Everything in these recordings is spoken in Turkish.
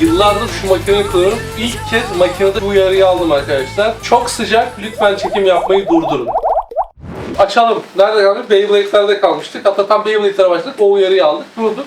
Yıllardır şu makineyi kullanıyorum. İlk kez makinede bu uyarıyı aldım arkadaşlar. Çok sıcak. Lütfen çekim yapmayı durdurun. Açalım. Nerede kalmıştık? Beyblade'lerde kalmıştık. Hatta tam Beyblade'lere başladık. O uyarıyı aldık. Durduk.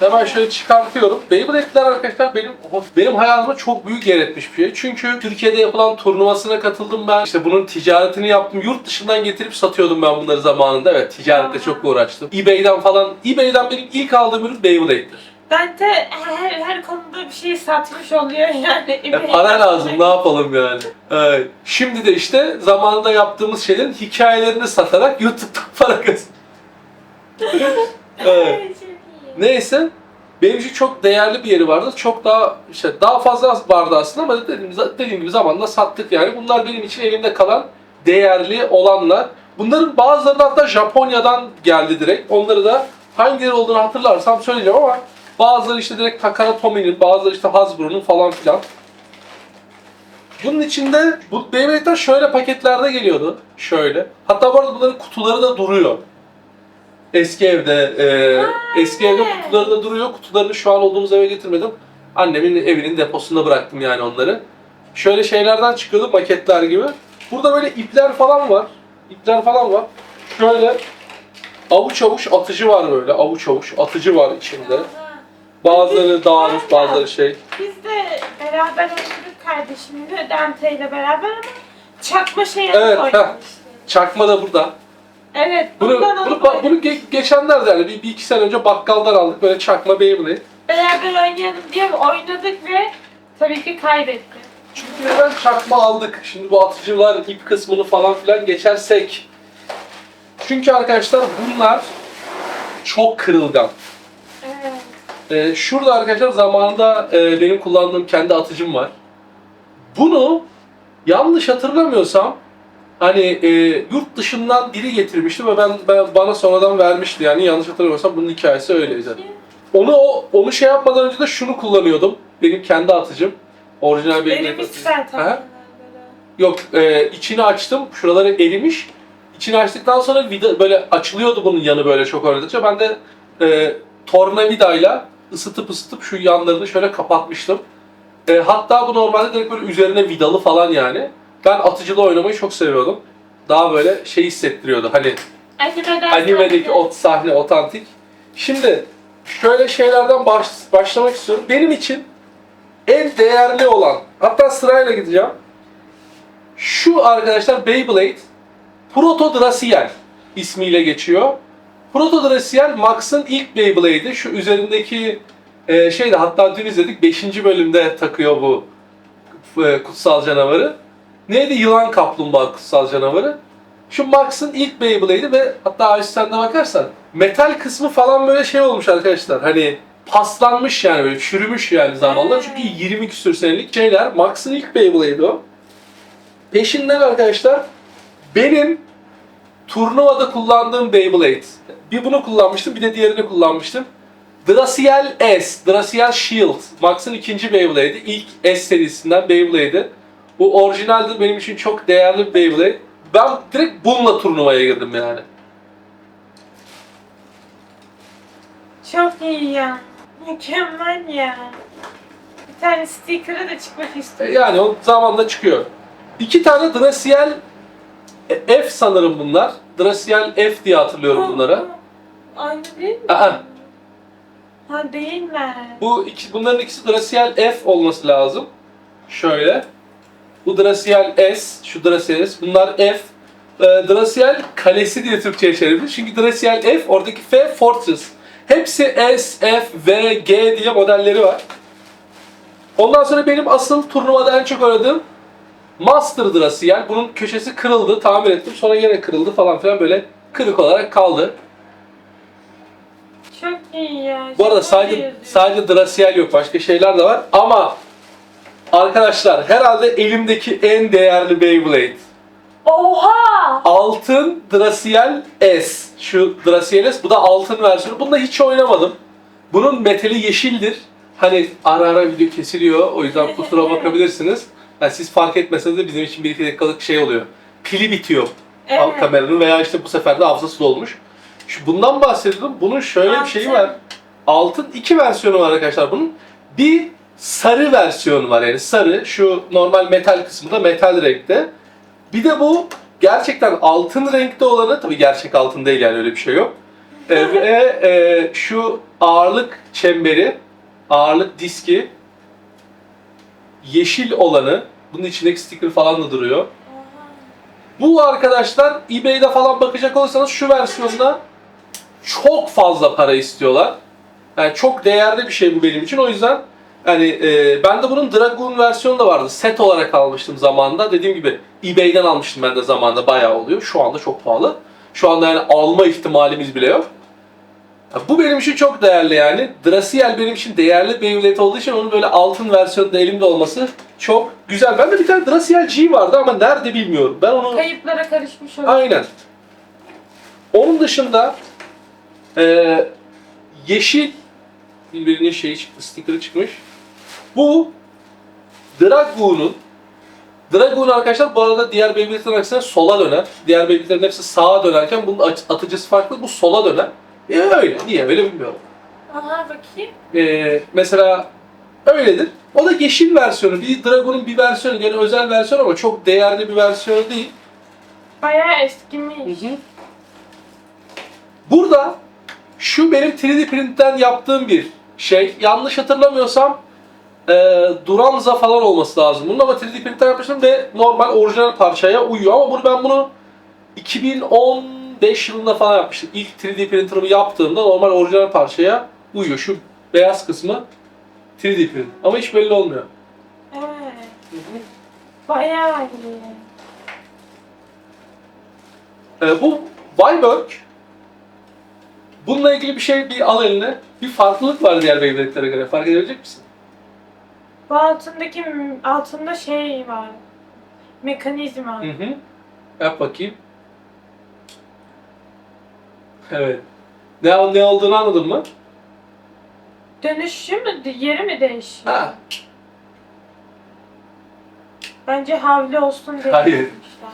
Hemen şöyle çıkartıyorum. Beyblade'ler arkadaşlar benim benim hayatıma çok büyük yer etmiş bir şey. Çünkü Türkiye'de yapılan turnuvasına katıldım ben. İşte bunun ticaretini yaptım. Yurt dışından getirip satıyordum ben bunları zamanında. Evet ticarette çok uğraştım. eBay'den falan. eBay'den benim ilk aldığım ürün Beyblade'dir. Bence her, her konuda bir şey satmış oluyor yani. E, para lazım ne yapalım yani. Evet. Şimdi de işte zamanında yaptığımız şeylerin hikayelerini satarak YouTube'dan para kazan. evet. Neyse. Benim için çok değerli bir yeri vardı. Çok daha işte daha fazla vardı aslında ama dediğim, dediğim gibi zamanında sattık yani. Bunlar benim için elimde kalan değerli olanlar. Bunların bazıları hatta Japonya'dan geldi direkt. Onları da hangileri olduğunu hatırlarsam söyleyeceğim ama bazıları işte direkt Takara Tomi'nin, bazıları işte Hasbro'nun falan filan. Bunun içinde bu Beyblade'ler şöyle paketlerde geliyordu. Şöyle. Hatta bu arada bunların kutuları da duruyor. Eski evde, e, eski evde kutuları da duruyor. Kutularını şu an olduğumuz eve getirmedim. Annemin evinin deposunda bıraktım yani onları. Şöyle şeylerden çıkıyordu maketler gibi. Burada böyle ipler falan var. İpler falan var. Şöyle avuç avuç atıcı var böyle. Avuç avuç atıcı var içinde. Bazıları dağılmış, bazıları şey. Biz de beraber oynadık kardeşimle Dante ile beraber ama çakma şey Evet, heh. oynamıştık. Çakma da burada. Evet, Bunu, bundan bunu, alıp bunu ge- geçenlerde yani bir, bir iki sene önce bakkaldan aldık böyle çakma Beyblade. beraber oynayalım diye oynadık ve tabii ki kaybettim. Çünkü neden çakma aldık? Şimdi bu atıcılar ip kısmını falan filan geçersek. Çünkü arkadaşlar bunlar çok kırılgan. Evet. Ee, şurada arkadaşlar zamanında e, benim kullandığım kendi atıcım var. Bunu yanlış hatırlamıyorsam hani e, yurt dışından biri getirmişti ve ben, ben bana sonradan vermişti yani yanlış hatırlamıyorsam bunun hikayesi öyleydi. Onu o onu şey yapmadan önce de şunu kullanıyordum. Benim kendi atıcım. Orijinal benim hiç zaten. Yok e, içini açtım. Şuraları erimiş. İçini açtıktan sonra vida böyle açılıyordu bunun yanı böyle çok oynadıkça. Ben de e, tornavidayla ısıtıp ısıtıp şu yanlarını şöyle kapatmıştım. E, hatta bu normalde direkt böyle üzerine vidalı falan yani. Ben atıcılı oynamayı çok seviyordum. Daha böyle şey hissettiriyordu. Hani animedeki o sahne otantik. Şimdi şöyle şeylerden baş, başlamak istiyorum. Benim için en değerli olan, hatta sırayla gideceğim. Şu arkadaşlar Beyblade Proto Draciel ismiyle geçiyor. Proto Draciel Max'ın ilk Beyblade'i. Şu üzerindeki e, şeyde hatta dün izledik 5. bölümde takıyor bu e, kutsal canavarı. Neydi? Yılan kaplumbağa kutsal canavarı. Şu Max'ın ilk Beyblade'i ve hatta sen de bakarsan metal kısmı falan böyle şey olmuş arkadaşlar. Hani paslanmış yani böyle çürümüş yani zamanla. Çünkü 20 küsür senelik şeyler. Max'ın ilk Beyblade'i o. Peşinden arkadaşlar benim turnuvada kullandığım Beyblade. Bir bunu kullanmıştım, bir de diğerini kullanmıştım. Draciel S, Draciel Shield. Max'ın ikinci Beyblade'i. İlk S serisinden Beyblade'i. Bu orijinaldir benim için çok değerli bir Beyblade. Ben direkt bununla turnuvaya girdim yani. Çok iyi ya. Mükemmel ya. Bir tane sticker'ı da çıkmak E, istiyorum. Yani o zamanda çıkıyor. İki tane Draciel F sanırım bunlar. Draciel F diye hatırlıyorum bunlara. Aynı değil mi? Aa, Ha değiller. Bu iki, bunların ikisi Draciel F olması lazım. Şöyle. Bu Draciel S, şu Draciel S. Bunlar F. Ee, Draciel kalesi diye Türkçe'ye çevirmiş. Çünkü Draciel F, oradaki F Fortress. Hepsi S, F, V, G diye modelleri var. Ondan sonra benim asıl turnuvada en çok oynadığım Master Draciel. Bunun köşesi kırıldı, tamir ettim. Sonra yine kırıldı falan filan böyle kırık olarak kaldı. Çok iyi ya. Bu arada sadece sadece Draciel yok, başka şeyler de var. Ama arkadaşlar herhalde elimdeki en değerli Beyblade. Oha! Altın Draciel S. Şu Draciel S, bu da altın versiyonu. Bunda hiç oynamadım. Bunun metali yeşildir. Hani ara ara video kesiliyor, o yüzden kusura bakabilirsiniz. Yani siz fark etmeseniz de bizim için bir iki dakikalık şey oluyor. Pili bitiyor Evet. kameranın veya işte bu sefer de hafızası dolmuş. Şu bundan bahsediyordum. Bunun şöyle bir şeyi Altın. var. Altın iki versiyonu var arkadaşlar bunun. Bir sarı versiyonu var yani sarı şu normal metal kısmı da metal renkte. Bir de bu gerçekten altın renkte olanı tabii gerçek altın değil yani öyle bir şey yok. Ee, ve e, şu ağırlık çemberi, ağırlık diski yeşil olanı bunun içindeki sticker falan da duruyor. Bu arkadaşlar eBay'de falan bakacak olursanız şu versiyonda çok fazla para istiyorlar. Yani çok değerli bir şey bu benim için. O yüzden yani e, ben de bunun Dragoon versiyonu da vardı. Set olarak almıştım zamanında. Dediğim gibi eBay'den almıştım ben de zamanında bayağı oluyor. Şu anda çok pahalı. Şu anda yani alma ihtimalimiz bile yok. Bu benim için çok değerli yani. Draciel benim için değerli Beyblade olduğu için onun böyle altın versiyonu da elimde olması çok güzel. Bende bir tane Draciel G vardı ama nerede bilmiyorum. Ben onu Kayıplara karışmış olur. Aynen. Onun dışında eee yeşil birbirinin şeyi çıktı, sticker'ı çıkmış. Bu Dragoon'un Dragoon arkadaşlar bu arada diğer Beyblade'lerin aksine sola döner. Diğer Beyblade'lerin hepsi sağa dönerken bunun at- atıcısı farklı. Bu sola döner. E öyle. Niye öyle bilmiyorum. Aha bakayım. Ee, mesela öyledir. O da yeşil versiyonu. Bir Dragon'un bir versiyonu. Yani özel versiyon ama çok değerli bir versiyonu değil. Bayağı eskimiş. Burada şu benim 3D printten yaptığım bir şey. Yanlış hatırlamıyorsam e, Duranza falan olması lazım. Bunun ama 3D printten yapmıştım ve normal orijinal parçaya uyuyor. Ama bunu ben bunu 2015 yılında falan yapmıştım. İlk 3D printer'ımı yaptığımda normal orijinal parçaya uyuyor. Şu beyaz kısmı 3D print. Ama hiç belli olmuyor. Evet. Bayağı iyi. E, bu Weiberg Bununla ilgili bir şey bir al eline. Bir farklılık var diğer Beyblade'lere göre. Fark edebilecek misin? Bu altındaki altında şey var. Mekanizma. Hı hı. Yap bakayım. Evet. Ne, ne olduğunu anladın mı? Dönüşü mü? Yeri mi değişiyor? Ha. Bence havli olsun diye Hayır. yapmışlar.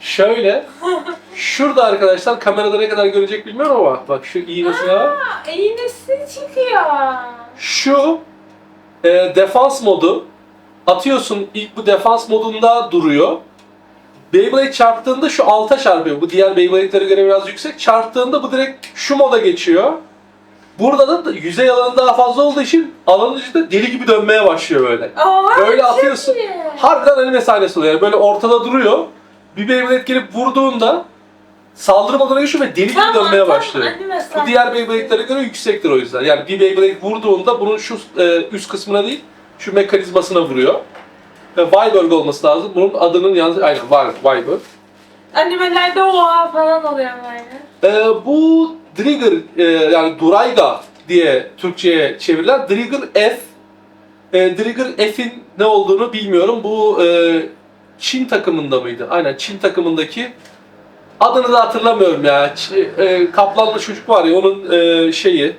Şöyle. Şurada arkadaşlar kamerada ne kadar görecek bilmiyorum ama bak şu iğnesine bak. Aa, iğnesi çıkıyor. Şu e, defans modu. Atıyorsun ilk bu defans modunda duruyor. Beyblade çarptığında şu alta çarpıyor. Bu diğer Beyblade'lere göre biraz yüksek. Çarptığında bu direkt şu moda geçiyor. Burada da yüzey alanı daha fazla olduğu için alanın içinde deli gibi dönmeye başlıyor böyle. Aa, Böyle atıyorsun. iyi. Harbiden anime sahnesi oluyor. Yani böyle ortada duruyor. Bir Beyblade gelip vurduğunda saldırı moduna geçiyor ve deli gibi Tamam, dönmeye tamam, başlıyor. Bu diğer Beyblade'lere göre yüksektir o yüzden. Yani bir Beyblade vurduğunda bunun şu e, üst kısmına değil, şu mekanizmasına vuruyor. Weiberg olması lazım. Bunun adının yalnız aynen Weiberg. Animelerde oha falan oluyor böyle. E, bu Trigger e, yani Duraiga diye Türkçe'ye çevirilen Trigger F. E, Trigger F'in ne olduğunu bilmiyorum. Bu e, Çin takımında mıydı? Aynen Çin takımındaki adını da hatırlamıyorum ya. Ç- e, kaplanlı çocuk var ya onun e, şeyi.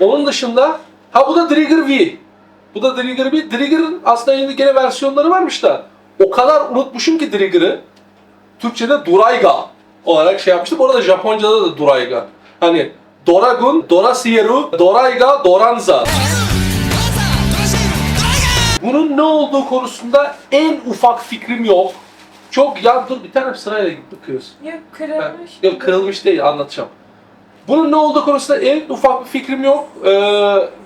Onun dışında ha bu da Trigger V. Bu da Trigger V. Trigger'ın aslında yeni gene versiyonları varmış da o kadar unutmuşum ki Trigger'ı. Türkçe'de Duraiga olarak şey yapmıştım. Orada Japonca'da da Duraiga. Hani Doragun, Dorasieru, Doraiga, Doranza. Bunun ne olduğu konusunda en ufak fikrim yok. Çok ya dur bir tane sırayla bakıyoruz. Yok Ben- kırılmış. Yok kırılmış değil anlatacağım. Bunun ne olduğu konusunda en ufak bir fikrim yok. Ee,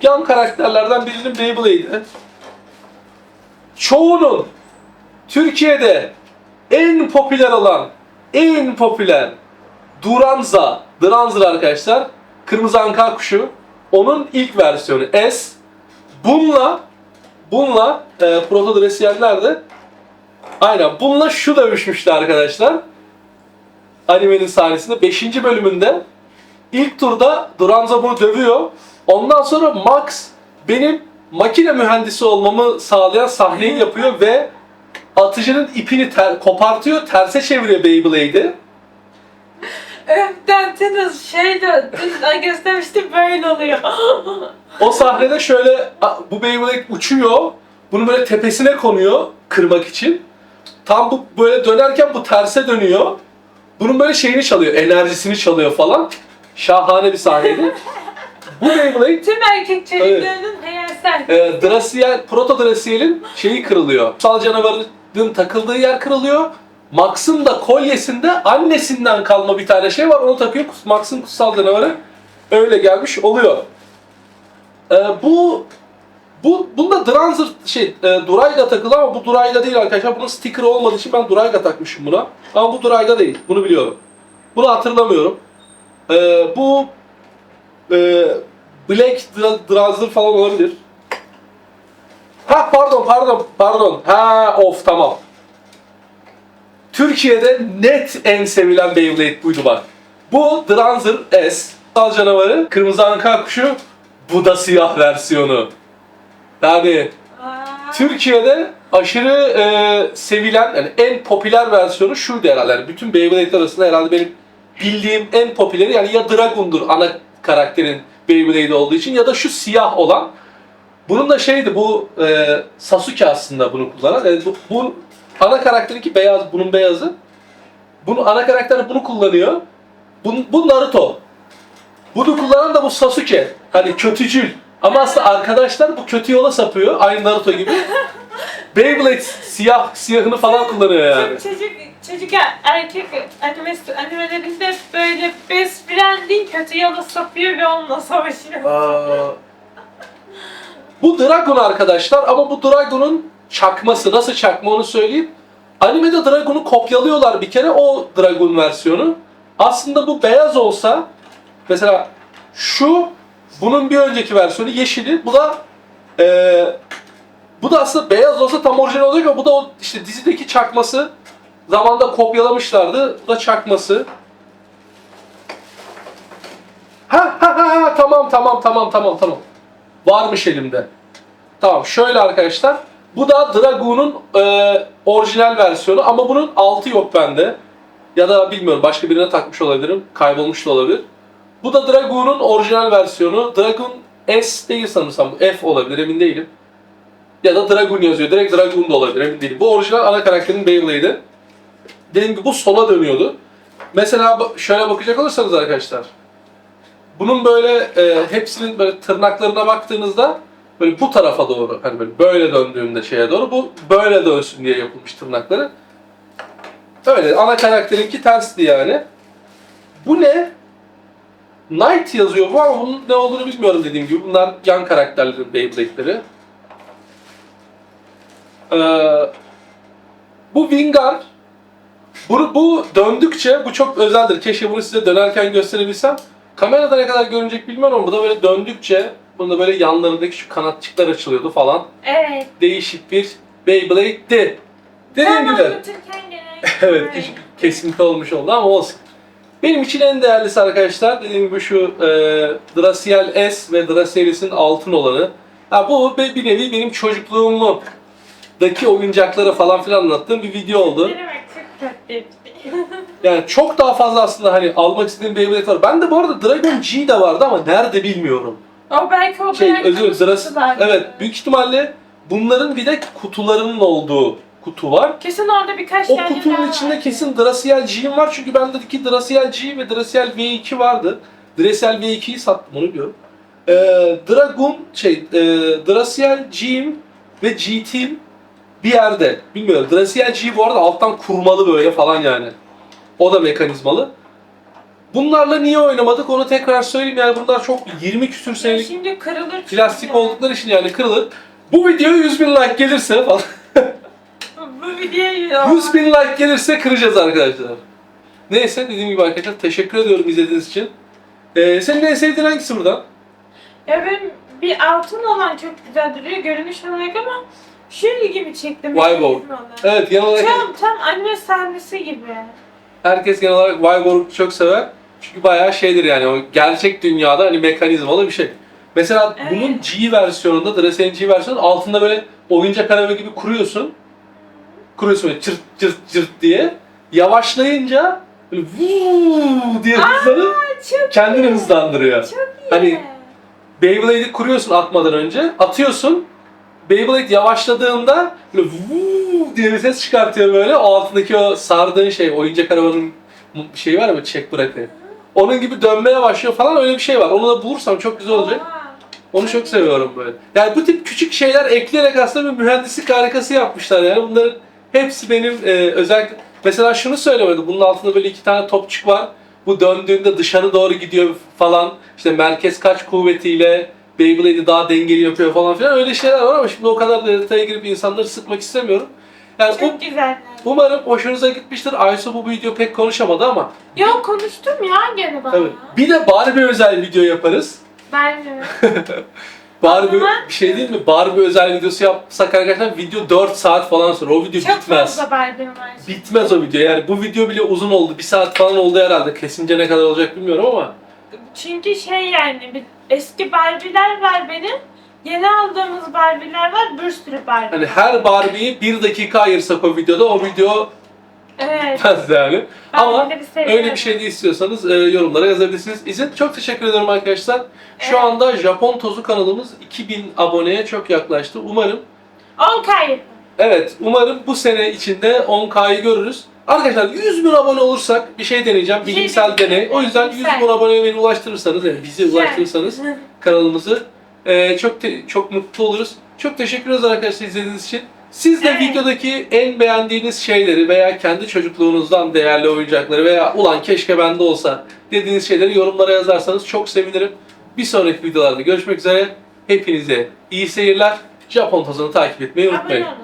yan karakterlerden birinin Beyblade'i. Çoğunun Türkiye'de en popüler olan, en popüler Duranza, Duranza arkadaşlar. Kırmızı anka kuşu. Onun ilk versiyonu S. Bununla bununla e, Proto Dressier'ler de aynen bununla şu dövüşmüştü arkadaşlar animenin sahnesinde 5. bölümünde ilk turda Duranza bunu dövüyor. Ondan sonra Max benim makine mühendisi olmamı sağlayan sahneyi yapıyor ve atıcının ipini ter- kopartıyor, terse çeviriyor Beyblade'i. Öften tınız şey de dün göstermiştim böyle oluyor. O sahnede şöyle bu Beyblade uçuyor. Bunu böyle tepesine konuyor kırmak için. Tam bu böyle dönerken bu terse dönüyor. Bunun böyle şeyini çalıyor, enerjisini çalıyor falan. Şahane bir sahneydi. bu Beyblade Tüm erkek çocuklarının hayal göster. e, Draciel, Proto Draciel'in şeyi kırılıyor. Kutsal canavarın takıldığı yer kırılıyor. Max'ın da kolyesinde annesinden kalma bir tane şey var. Onu takıyor. Max'ın kutsal canavarı öyle gelmiş oluyor. E, bu bu bunda Dranzer şey e, Durayga takılı ama bu Durayga değil arkadaşlar. Bunun sticker olmadığı için ben Durayga takmışım buna. Ama bu Durayga değil. Bunu biliyorum. Bunu hatırlamıyorum. E, bu e, Black Dra- Dranzer falan olabilir. Ha pardon pardon pardon. Ha of tamam. Türkiye'de net en sevilen Beyblade buydu bak. Bu Dranzer S. Sal canavarı, kırmızı anka kuşu, bu da siyah versiyonu. Yani Türkiye'de aşırı e, sevilen, yani en popüler versiyonu şuydu herhalde. Yani bütün Beyblade'ler arasında herhalde benim bildiğim en popüleri yani ya Dragon'dur ana karakterin Beyblade olduğu için ya da şu siyah olan. Bunun da şeydi bu e, Sasuke aslında bunu kullanan. Yani bu, bu ana karakterinki beyaz, bunun beyazı. Bunu ana karakter bunu kullanıyor. Bu, bu Naruto. Bunu kullanan da bu Sasuke. Hani kötücül. Ama aslında arkadaşlar bu kötü yola sapıyor. Aynı Naruto gibi. Beyblade siyah siyahını falan kullanıyor yani. Çocuk, çocuk erkek animesi, animelerinde böyle best friend'in kötü yola sapıyor ve onunla savaşıyor. Bu Dragon arkadaşlar ama bu Dragon'un çakması. Nasıl çakma onu söyleyeyim. Animede Dragon'u kopyalıyorlar bir kere o Dragon versiyonu. Aslında bu beyaz olsa mesela şu bunun bir önceki versiyonu yeşili. Bu da eee, bu da aslında beyaz olsa tam orijinal olacak ama bu da o işte dizideki çakması. Zamanda kopyalamışlardı. Bu da çakması. Ha ha ha ha tamam tamam tamam tamam tamam. Varmış elimde. Tamam şöyle arkadaşlar. Bu da Dragoon'un e, orijinal versiyonu ama bunun altı yok bende. Ya da bilmiyorum başka birine takmış olabilirim. Kaybolmuş da olabilir. Bu da Dragoon'un orijinal versiyonu. Dragoon S değil sanırsam. F olabilir emin değilim. Ya da Dragoon yazıyor. Direkt Dragoon da olabilir emin değilim. Bu orijinal ana karakterin Beyblade'i. Dediğim gibi bu sola dönüyordu. Mesela şöyle bakacak olursanız arkadaşlar. Bunun böyle e, hepsinin böyle tırnaklarına baktığınızda böyle bu tarafa doğru hani böyle böyle döndüğünde şeye doğru bu böyle dönsün diye yapılmış tırnakları. Öyle ana karakterinki tersti yani. Bu ne? Knight yazıyor bu ama bunun ne olduğunu bilmiyorum dediğim gibi. Bunlar yan karakterlerin Beyblade'leri. Ee, bu Vingar. Bu, bu döndükçe bu çok özeldir. Keşke bunu size dönerken gösterebilsem. Kamerada ne kadar görünecek bilmiyorum ama bu da böyle döndükçe bunda böyle yanlarındaki şu kanatçıklar açılıyordu falan. Evet. Değişik bir Beyblade'di. Dediğim gibi. evet bir kesinti olmuş oldu ama olsun. Benim için en değerlisi arkadaşlar dediğim gibi şu e, Draciel S ve Dracielis'in altın olanı. Ha, bu bir nevi benim çocukluğumdaki oyuncakları falan filan anlattığım bir video oldu. Yani çok daha fazla aslında hani almak istediğim Beyblade var. Ben de bu arada Dragon G de vardı ama nerede bilmiyorum. o belki o Şey belki özür dilerim. Evet büyük ihtimalle bunların bir de kutularının olduğu kutu var. Kesin orada birkaç O tane kutunun daha içinde var. kesin Draciel G'm var çünkü bendeki Draciel G ve Draciel V2 vardı. Draciel V2'yi sattım onu diyorum. Ee, Dragon şey e, Draciel G'm ve GT'm bir yerde. Bilmiyorum. G bu arada alttan kurmalı böyle falan yani. O da mekanizmalı. Bunlarla niye oynamadık onu tekrar söyleyeyim yani bunlar çok 20 küsür senelik Şimdi kırılır. plastik oldukları için yani kırılır. Bu videoya 100 bin like gelirse falan Bu videoyu 100 bin like gelirse kıracağız arkadaşlar. Neyse dediğim gibi arkadaşlar teşekkür ediyorum izlediğiniz için. Ee, senin en sevdiğin hangisi buradan? Ya benim bir altın olan çok güzel duruyor görünüş olarak ama şu ilgimi çekti. Wyborg. mekanizma olan. Evet genel olarak Tam tam anime sahnesi gibi. herkes genel olarak Wyborg'u çok sever. Çünkü bayağı şeydir yani o gerçek dünyada hani mekanizmalı bir şey. Mesela Evet. bunun G versiyonunda, Dracen'in G versiyonunda altında böyle oyuncak araba gibi kuruyorsun. Kuruyorsun böyle çırt çırt çırt diye. Yavaşlayınca böyle vuuu diye hızlanıp Çok kendini iyi. hızlandırıyor. Çok iyi. Hani Beyblade'i kuruyorsun atmadan önce. Atıyorsun. Beyblade yavaşladığında böyle vuuu diye bir ses çıkartıyor böyle. O altındaki o sardığın şey, oyuncak arabanın şeyi var ya çek bırakıyor. Onun gibi dönmeye başlıyor falan öyle bir şey var. Onu da bulursam çok güzel olacak. Onu çok seviyorum böyle. Yani bu tip küçük şeyler ekleyerek aslında bir mühendislik harikası yapmışlar yani. Bunların hepsi benim e, özellikle... Mesela şunu söylemedi. Bunun altında böyle iki tane topçuk var. Bu döndüğünde dışarı doğru gidiyor falan. İşte merkez kaç kuvvetiyle Beyblade'i daha dengeli yapıyor falan filan. Öyle şeyler var ama şimdi o kadar da detaya girip insanları sıkmak istemiyorum. Yani um- Çok güzeller. umarım hoşunuza gitmiştir. Aysu bu video pek konuşamadı ama Yok konuştum ya gene bana. evet. Bir de Barbie özel video yaparız. De. Barbie Ama- bir şey değil mi? Barbie özel videosu yapsak arkadaşlar video 4 saat falan sonra o video Çok bitmez. fazla Barbie'm var. Bitmez o video. Yani bu video bile uzun oldu. Bir saat falan oldu herhalde. Kesince ne kadar olacak bilmiyorum ama. Çünkü şey yani bir eski Barbie'ler var benim. Yeni aldığımız Barbie'ler var. Bir sürü Barbie. Hani her Barbie'yi bir dakika ayırsak o videoda o video Evet. bitmez yani. Ama seviyorum. öyle bir şey de istiyorsanız e, yorumlara yazabilirsiniz. İzin çok teşekkür ederim arkadaşlar. Şu Evet. anda Japon Tozu kanalımız 2000 aboneye çok yaklaştı. Umarım 10 kayıp. Evet, umarım bu sene içinde 10K'yı görürüz. Arkadaşlar 100 bin abone olursak bir şey deneyeceğim, Bir şey bilimsel deney. O yüzden 100 Bilimsel. bin aboneye beni ulaştırırsanız, yani bizi ulaştırırsanız kanalımızı e, çok te- çok mutlu oluruz. Çok teşekkür ederiz arkadaşlar izlediğiniz için. Siz de Evet. videodaki en beğendiğiniz şeyleri veya kendi çocukluğunuzdan değerli oyuncakları veya ulan keşke bende olsa dediğiniz şeyleri yorumlara yazarsanız çok sevinirim. Bir sonraki videolarda görüşmek üzere. Hepinize iyi seyirler. Japon tozunu takip etmeyi Abone unutmayın. olun.